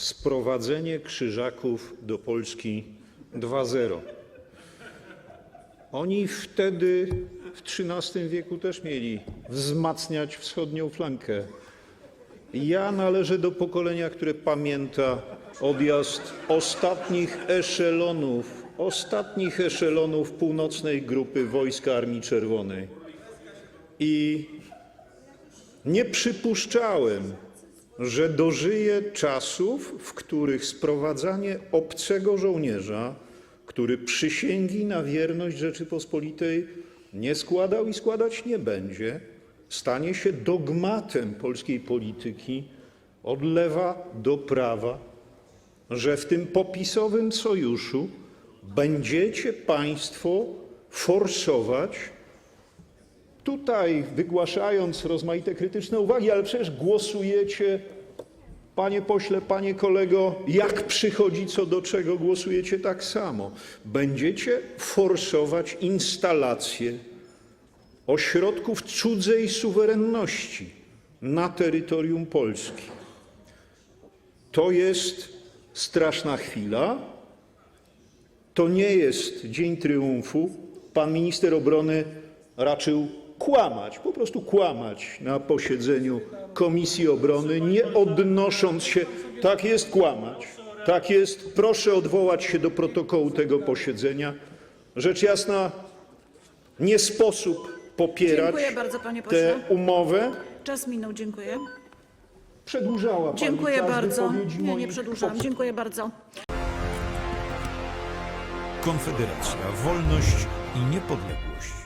sprowadzenie Krzyżaków do Polski 2.0. Oni wtedy w XIII wieku też mieli wzmacniać wschodnią flankę. Ja należę do pokolenia, które pamięta odjazd ostatnich eszelonów, ostatnich eszelonów północnej grupy wojska Armii Czerwonej. I nie przypuszczałem, że dożyję czasów, w których sprowadzanie obcego żołnierza, który przysięgi na wierność Rzeczypospolitej nie składał i składać nie będzie, stanie się dogmatem polskiej polityki od lewa do prawa, że w tym popisowym sojuszu będziecie państwo forsować tutaj wygłaszając rozmaite krytyczne uwagi, ale przecież głosujecie, panie pośle, panie kolego, jak przychodzi co do czego, głosujecie tak samo. Będziecie forsować instalację ośrodków cudzej suwerenności na terytorium Polski. To jest straszna chwila. To nie jest dzień triumfu. Pan minister obrony raczył kłamać, po prostu kłamać na posiedzeniu Komisji Obrony, nie odnosząc się. Tak jest kłamać. Tak jest. Proszę odwołać się do protokołu tego posiedzenia. Rzecz jasna, nie sposób popierać Dziękuję bardzo, panie tę pośle. umowę. Czas minął, dziękuję. Przedłużała pani Dziękuję czas bardzo. wypowiedzi Nie, nie moich przedłużam. Dziękuję bardzo. Konfederacja, wolność i niepodległość.